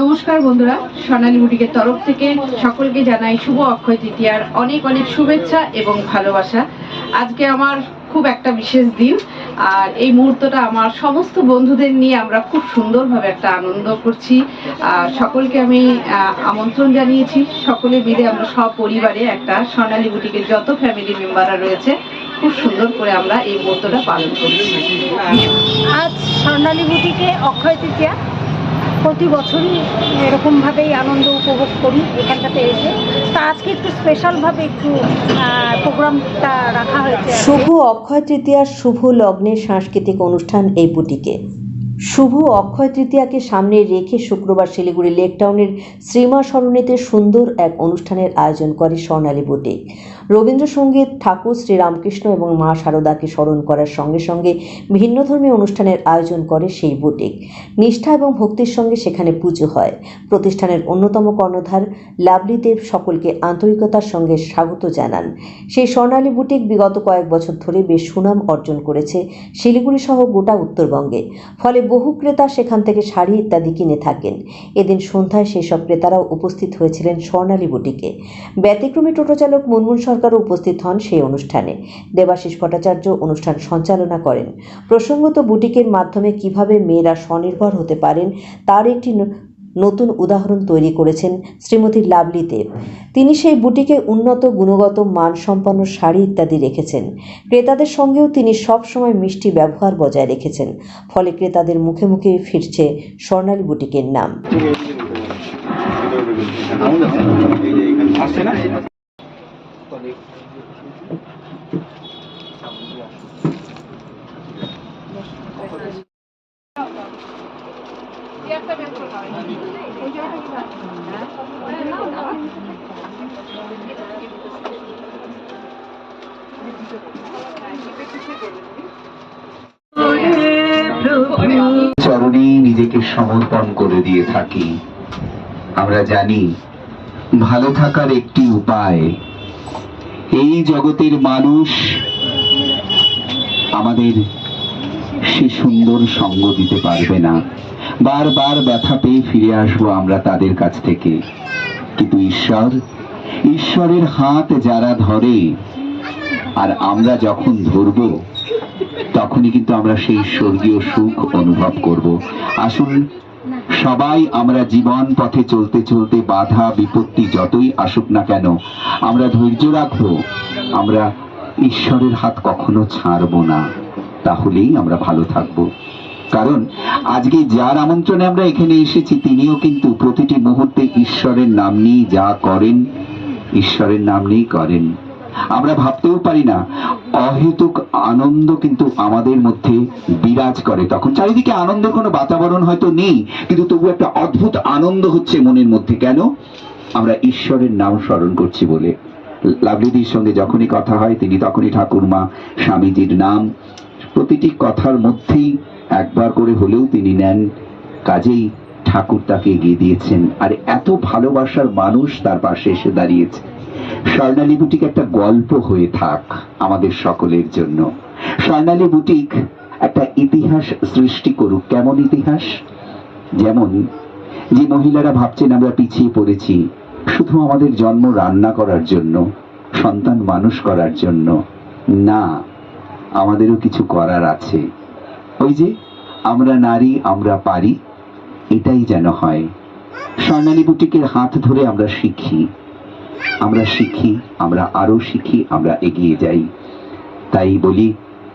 নমস্কার বন্ধুরা, সোনালী বুটিকের তরফ থেকে সকলকে জানাই শুভ অক্ষয় তৃতীয়ার অনেক অনেক শুভেচ্ছা এবং ভালোবাসা। আজকে আমার খুব একটা বিশেষ দিন, আর এই মুহূর্তটা আমার সমস্ত বন্ধুদের নিয়ে আমরা খুব সুন্দরভাবে একটা আনন্দ করছি। আর সকলকে আমি আমন্ত্রণ জানিয়েছি। সকলে মিলে আমরা সব পরিবারে একটা সোনালী বুটিকের যত ফ্যামিলি মেম্বাররা রয়েছে, খুব সুন্দর করে আমরা এই মুহূর্তটা পালন করছি। আজ স্বর্ণালী বুটিকে অক্ষয় তৃতীয়া প্রতি বছরই এরকমভাবেই আনন্দ উপভোগ করি এখানটাতে এসে। তা আজকে একটু স্পেশালভাবে একটু প্রোগ্রামটা রাখা হয়েছে শুভ অক্ষয় তৃতীয়ার শুভ লগ্নের সাংস্কৃতিক অনুষ্ঠান এই বুটিকে। শুভ অক্ষয় তৃতীয়াকে সামনে রেখে শুক্রবার শিলিগুড়ি লেক টাউনের শ্রীমা সরণিতে সুন্দর এক অনুষ্ঠানের আয়োজন করে স্বর্ণালী বুটিক। রবীন্দ্রসঙ্গীত, ঠাকুর, শ্রীরামকৃষ্ণ এবং মা শারদাকে স্মরণ করার সঙ্গে সঙ্গে ভিন্ন ধর্মীয় অনুষ্ঠানের আয়োজন করে সেই বুটিক। নিষ্ঠা এবং ভক্তির সঙ্গে সেখানে পুজো হয়। প্রতিষ্ঠানের অন্যতম কর্ণধার লাভলি দেব সকলকে আন্তরিকতার সঙ্গে স্বাগত জানান। সেই স্বর্ণালী বুটিক বিগত কয়েক বছর ধরে বেশ সুনাম অর্জন করেছে শিলিগুড়ি সহ গোটা উত্তরবঙ্গে। ফলে বহু ক্রেতা সেখান থেকে শাড়ি ইত্যাদি কিনে থাকেন। এদিন সন্ধ্যায় সেই সব ক্রেতারাও উপস্থিত হয়েছিলেন স্বর্ণালী বুটিকে। ব্যতিক্রমী টোটো চালক মুনমুন সরকারও উপস্থিত হন সেই অনুষ্ঠানে। দেবাশিস ভট্টাচার্য অনুষ্ঠান সঞ্চালনা করেন। প্রসঙ্গত বুটিকের মাধ্যমে কীভাবে মেয়েরা স্বনির্ভর হতে পারেন, তার একটি নতুন উদাহরণ তৈরি করেছেন শ্রীমতী লাভলি দেব। তিনি সেই বুটিকে উন্নত, গুণগত, মানসম্পন্ন শাড়ি ইত্যাদি রেখেছেন। ক্রেতাদের সঙ্গেও তিনি সব সময় মিষ্টি ব্যবহার বজায় রেখেছেন। ফলে ক্রেতাদের মুখে মুখে ফিরছে স্বর্ণালী বুটিকের নাম। চরণেই নিজেকে সমর্পণ করে দিয়ে থাকি। আমরা জানি ভালো থাকার একটি উপায় এই জগতের মানুষ আমাদের সে সুন্দর সঙ্গ দিতে পারবে না। বারবার ব্যথা পেয়ে ফিরে আসব আমরা তাদের কাছ থেকে। কিন্তু ঈশ্বর, ঈশ্বরের হাত যারা ধরে, আর আমরা যখন ধরবো, তখনই কিন্তু আমরা সেই স্বর্গীয় সুখ অনুভব করব। আসুন সবাই আমরা জীবন পথে চলতে চলতে বাধা বিপত্তি যতই আসুক না কেন, আমরা ধৈর্য রাখব, আমরা ঈশ্বরের হাত কখনো ছাড়বো না, তাহলেই আমরা ভালো থাকব। কারণ আজকে যার আমন্ত্রণে আমরা এখানে এসেছি, তিনিও কিন্তু প্রতিটি মুহূর্তে ঈশ্বরের নাম নিয়ে যা করেন, ঈশ্বরের নাম নিয়েই করেন। আমরা ভাবতেও পারি না। অহেতুক আনন্দ কিন্তু আমাদের মধ্যে বিরাজ করে। তখন চারিদিকে আনন্দের কোনো বাতাবরণ হয়তো নেই, কিন্তু তবু একটা অদ্ভুত আনন্দ হচ্ছে মনের মধ্যে। কেন? আমরা ঈশ্বরের নাম স্মরণ করছি বলে। লাভলিদির সঙ্গে যখনই কথা হয়, তিনি তখনই ঠাকুরমা স্বামীজির নাম। প্রতিটি কথার মধ্যেই একবার করে হলেও তিনি নেন, কাজেই ঠাকুর তাকে এগিয়ে দিয়েছেন। আর এত ভালোবাসার মানুষ তার পাশে এসে দাঁড়িয়েছে। স্বর্ণালী বুটিক একটা গল্প হয়ে থাক আমাদের সকলের জন্য। স্বর্ণালী বুটিক একটা ইতিহাস সৃষ্টি করুক। কেমন ইতিহাস? যেমন, যে মহিলারা ভাবছেন আমরা পিছিয়ে পড়েছি, শুধু আমাদের জন্ম রান্না করার জন্য, সন্তান মানুষ করার জন্য। না, আমাদেরও কিছু করার আছে। ওই যে, আমরা নারী, আমরা পারি, এটাই যেন হয়। স্বর্ণালী বুটিকের হাত ধরে আমরা শিখি। আমরা শিখি, আমরা আরও শিখি, আমরা এগিয়ে যাই। তাই বলি,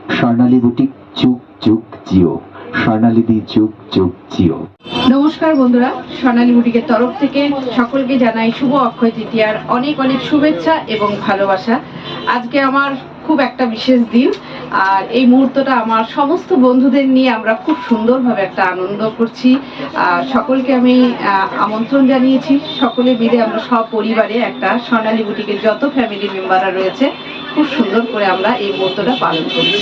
স্বর্ণালী বুটিক, চুক চুক, জিও। স্বর্ণালীদি চুক চুক, জিও। নমস্কার বন্ধুরা, স্বর্ণালী বুটিকের তরফ থেকে সকলকে জানাই শুভ অক্ষয় তৃতীয়ার অনেক অনেক শুভেচ্ছা এবং ভালোবাসা। আজকে আমার খুব একটা বিশেষ দিন আর এই মুহূর্তটা আমার সমস্ত বন্ধুদের নিয়ে আমরা খুব সুন্দরভাবে একটা আনন্দ করছি। আর সকলকে আমি আমন্ত্রণ জানিয়েছি। সকলে মিলে আমরা সপরিবারে পরিবারে একটা সোনালী বুটিকের যত ফ্যামিলি মেম্বাররা রয়েছে খুব সুন্দর করে আমরা এই মুহূর্তটা পালন করছি।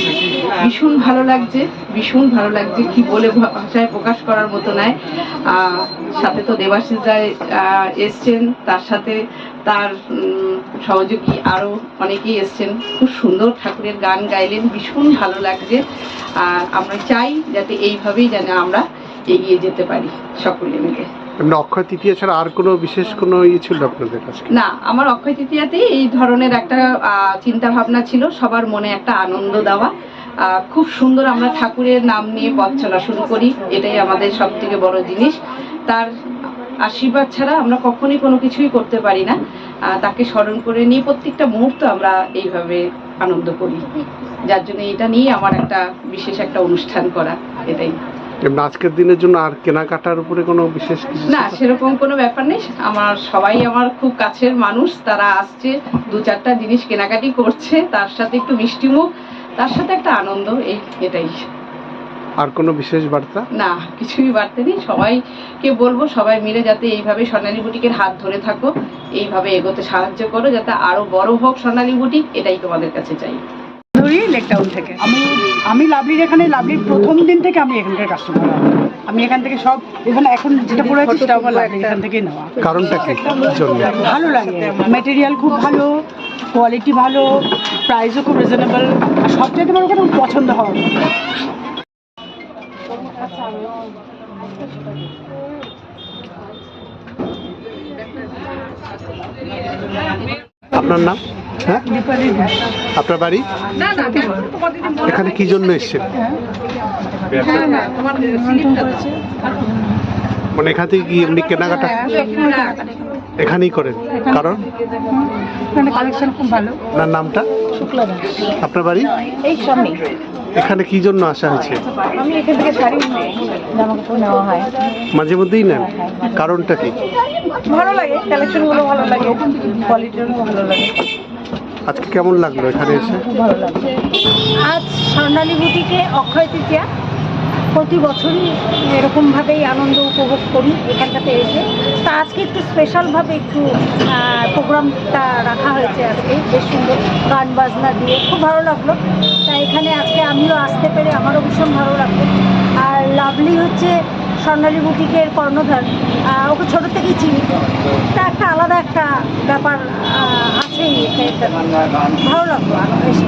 ভীষণ ভালো লাগছে, ভীষণ ভালো লাগছে, কি বলে ভাষায় প্রকাশ করার মতো নয় সাথে তো দেবাশিস রায় এসছেন, তার সাথে তার সহযোগী আরও অনেকেই এসছেন। খুব সুন্দর ঠাকুরের গান গাইলেন, ভীষণ ভালো লাগছে। আর আমরা চাই যাতে এইভাবেই যেন আমরা এগিয়ে যেতে পারি সকলে মিলে। এমনি অক্ষয় তৃতীয়া ছাড়া আর কোনো বিশেষ কোনো ইয়ে ছিল আপনাদের কাছে না, আমার অক্ষয় তৃতীয়াতেই এই ধরনের একটা চিন্তা ভাবনা ছিল, সবার মনে একটা আনন্দ দেওয়া। খুব সুন্দর আমরা ঠাকুরের নাম নিয়ে পথ শুরু করি, এটাই আমাদের সব থেকে বড় জিনিস। তার আশীর্বাদ ছাড়া আমরা কখনোই কোনো কিছুই করতে পারি না। তাকে স্মরণ করে নিয়ে প্রত্যেকটা মুহূর্ত আমরা এইভাবে আনন্দ করি। যার জন্য এটা নিয়ে আমার একটা বিশেষ একটা অনুষ্ঠান করা, এটাই। এমনি আজকের দিনের জন্য আর কেনাকাটার উপরে কোনো বিশেষ কিছু না সেরকম কোনো ব্যাপার নেই। আমার সবাই আমার খুব কাছের মানুষ তারা আসছে দু চারটা জিনিস কেনাকাটি করছে তার সাথে একটু মিষ্টি মুখ তার সাথে একটা আনন্দ এই এটাই। আর কোনো বিশেষ বার্তা? না কিছুই বার্তা নেই। সবাইকে বলব সবাই মিলে যাতে এইভাবে সোনালী বুটিকের হাত ধরে থাকো এইভাবে এগোতে সাহায্য করো যাতে আরও বড় হোক সোনালী বুটিক এটাই তোমাদের কাছে চাই। ধরি লেকটাউন থেকে। আমি আমি লাভলির এখানে লাভলির প্রথম দিন থেকে আমি এখানকার কাস্টমার আমি এখান থেকে সব এখানে এখন যেটা পরে আছি সেটা আমার লাভলির এখান থেকেই নেওয়া। কারণটা কি? ভালো লাগে। মেটেরিয়াল খুব ভালো কোয়ালিটি ভালো প্রাইসও খুব রিজনেবল সবচেয়ে আমার পছন্দ হওয়ার মতো। আপনার নাম? হ্যাঁ? আপনার বাড়ি? এখানে কি জন্য এসছেন? মানে এখান থেকে কি এমনি কেনাকাটা? এখানেই করেন? কারণ? এখানে কালেকশন খুব ভালো। আপনার নামটা? শুক্লা দাস আপনার বাড়ি? এই সামনে এখানে কি জন্য আসা হয়েছে? আমি এখান থেকে শাড়ি জামা কাপড় নেওয়া হয়। মাঝে মধ্যেই নেন? কারণটা কি? ভালো লাগে কালেকশনগুলো ভালো লাগে কোয়ালিটিও ভালো লাগে। আজকে কেমন লাগল এখানে এসে? ভালো লাগে আজ স্বর্ণালী বুটিকে অক্ষয় তৃতীয়া। প্রতি বছরই এরকমভাবেই আনন্দ উপভোগ করি এখানটাতে এসে। তা আজকে একটু স্পেশালভাবে একটু প্রোগ্রামটা রাখা হয়েছে আজকে। বেশ সুন্দর গান বাজনা দিয়ে খুব ভালো লাগল। তা এখানে আজকে আমিও আসতে পেরে আমারও ভীষণ ভালো লাগল। আর লাভলি হচ্ছে স্বর্ণালী বুটিকের কর্ণধার ওকে ছোটো থেকেই চিনি। তা একটা আলাদা একটা ব্যাপার আছেই ভালো লাগল এসে